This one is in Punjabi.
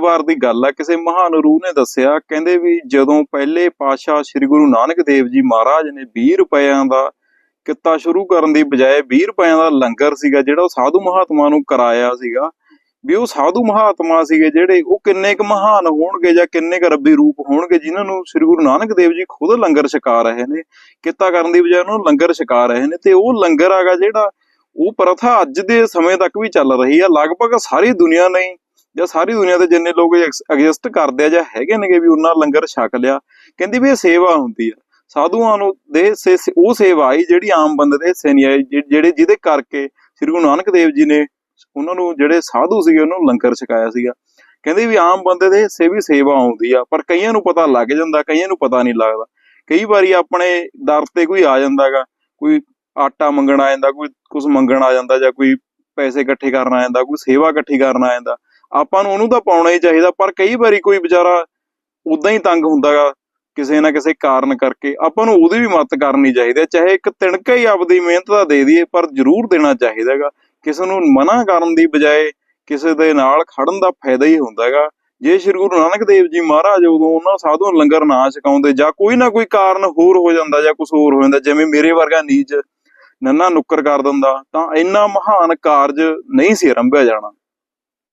ਵਾਰ ਦੀ ਗੱਲ ਆ, ਕਿਸੇ ਮਹਾਨ ਰੂਹ ਨੇ ਦੱਸਿਆ, ਕਹਿੰਦੇ ਵੀ ਜਦੋਂ ਪਹਿਲੇ ਪਾਤਸ਼ਾਹ ਸ੍ਰੀ ਗੁਰੂ ਨਾਨਕ ਦੇਵ ਜੀ ਮਹਾਰਾਜ ਨੇ 20 ਰੁਪਇਆਂ ਦਾ ਕਿੱਤਾ ਸ਼ੁਰੂ ਕਰਨ ਦੀ ਬਜਾਏ 20 ਰੁਪਇਆਂ ਦਾ ਲੰਗਰ ਸੀਗਾ, ਜਿਹੜਾ ਉਹ ਸਾਧੂ ਮਹਾਤਮਾ ਨੂੰ ਕਰਾਇਆ ਸੀਗਾ, ਵੀ ਉਹ ਸਾਧੂ ਮਹਾਤਮਾ ਸੀਗੇ ਜਿਹੜੇ, ਉਹ ਕਿੰਨੇ ਕੁ ਮਹਾਨ ਹੋਣਗੇ ਜਾਂ ਕਿੰਨੇ ਕੁ ਰੱਬੀ ਰੂਪ ਹੋਣਗੇ, ਜਿਨ੍ਹਾਂ ਨੂੰ ਸ੍ਰੀ ਗੁਰੂ ਨਾਨਕ ਦੇਵ ਜੀ ਖੁਦ ਲੰਗਰ ਛਕਾ ਰਹੇ ਨੇ, ਕਿੱਤਾ ਕਰਨ ਦੀ ਬਜਾਏ ਉਹਨਾਂ ਨੂੰ ਲੰਗਰ ਛਕਾ ਰਹੇ ਨੇ, ਤੇ ਉਹ ਲੰਗਰ ਆਗਾ ਜਿਹੜਾ, ਉਹ ਪ੍ਰਥਾ ਅੱਜ ਦੇ ਸਮੇਂ ਤੱਕ ਵੀ ਚੱਲ ਰਹੀ ਆ, ਲਗਭਗ ਸਾਰੀ ਦੁਨੀਆ ਨਹੀਂ ਜਾਂ ਸਾਰੀ ਦੁਨੀਆ ਦੇ ਜਿੰਨੇ ਲੋਕ ਐਗਜ਼ਿਸਟ ਕਰਦੇ ਆ ਜਾਂ ਹੈਗੇ ਨੇਗੇ ਵੀ ਉਹਨਾਂ ਲੰਗਰ ਛਕ ਲਿਆ, ਕਹਿੰਦੀ ਵੀ ਇਹ ਸੇਵਾ ਹੁੰਦੀ ਆ। ਸਾਧੂਆਂ ਨੂੰ ਦੇ ਸੇ ਉਹ ਸੇਵਾ ਆਈ ਜਿਹੜੀ ਆਮ ਬੰਦੇ ਦੇ ਹਿੱਸੇ ਨਹੀਂ ਆਈ, ਜਿ- ਜਿਹੜੇ ਜਿਹਦੇ ਕਰਕੇ ਸ੍ਰੀ ਗੁਰੂ ਨਾਨਕ ਦੇਵ ਜੀ ਨੇ ਉਹਨਾਂ ਨੂੰ ਜਿਹੜੇ ਸਾਧੂ ਸੀਗੇ ਉਹਨਾਂ ਨੂੰ ਲੰਗਰ ਛਕਾਇਆ ਸੀਗਾ। ਕਹਿੰਦੇ ਵੀ ਆਮ ਬੰਦੇ ਦੇ ਹਿੱਸੇ ਵੀ ਸੇਵਾ ਆਉਂਦੀ ਆ, ਪਰ ਕਈਆਂ ਨੂੰ ਪਤਾ ਲੱਗ ਜਾਂਦਾ, ਕਈਆਂ ਨੂੰ ਪਤਾ ਨਹੀਂ ਲੱਗਦਾ। ਕਈ ਵਾਰੀ ਆਪਣੇ ਦਰ ਤੇ ਕੋਈ ਆ ਜਾਂਦਾਗਾ ਕੋਈ ਆਟਾ ਮੰਗਣ ਆ ਜਾਂਦਾ, ਕੋਈ ਕੁਝ ਮੰਗਣ ਆ ਜਾਂਦਾ ਜਾਂ ਕੋਈ ਪੈਸੇ ਇਕੱਠੇ ਕਰਨ ਆ ਜਾਂਦਾ, ਕੋਈ ਸੇਵਾ ਇਕੱਠੀ ਕਰਨ ਆ ਜਾਂਦਾ। ਆਪਾਂ ਨੂੰ ਉਹਨੂੰ ਤਾਂ ਪਾਉਣਾ ਹੀ ਚਾਹੀਦਾ, ਪਰ ਕਈ ਵਾਰੀ ਕੋਈ ਵਿਚਾਰਾ ਉਦਾਂ ਹੀ ਤੰਗ ਹੁੰਦਾਗਾ ਕਿਸੇ ਨਾ ਕਿਸੇ ਕਾਰਨ ਕਰਕੇ। ਆਪਾਂ ਨੂੰ ਉਹਦੀ ਵੀ ਮਦਦ ਕਰਨੀ ਚਾਹੀਦੀ ਹੈ, ਚਾਹੇ ਇੱਕ ਤਿਣਕਾ ਹੀ ਆਪਦੀ ਮਿਹਨਤ ਦਾ ਦੇ ਦਈਏ, ਪਰ ਜ਼ਰੂਰ ਦੇਣਾ ਚਾਹੀਦਾਗਾ ਕਿਸੇ ਨੂੰ ਮਨਾ ਕਰਨ ਦੀ ਬਜਾਏ ਕਿਸੇ ਦੇ ਨਾਲ ਖੜਨ ਦਾ ਫਾਇਦਾ ਹੀ ਹੁੰਦਾਗਾ ਜੇ ਸ੍ਰੀ ਗੁਰੂ ਨਾਨਕ ਦੇਵ ਜੀ ਮਹਾਰਾਜ ਉਦੋਂ ਉਹਨਾਂ ਸਾਧੂਆਂ ਲੰਗਰ ਨਾ ਛਕਾਉਂਦੇ, ਜਾਂ ਕੋਈ ਨਾ ਕੋਈ ਕਾਰਨ ਹੋਰ ਹੋ ਜਾਂਦਾ ਜਾਂ ਕੁਝ ਹੋਰ ਹੋ ਜਾਂਦਾ, ਜਿਵੇਂ ਮੇਰੇ ਵਰਗਾ ਨੀਚ ਨੰਨਾ ਨੁੱਕਰ ਕਰ ਦਿੰਦਾ, ਤਾਂ ਇੰਨਾ ਮਹਾਨ ਕਾਰਜ ਨਹੀਂ ਸੀ ਆਰੰਭਿਆ ਜਾਣਾ।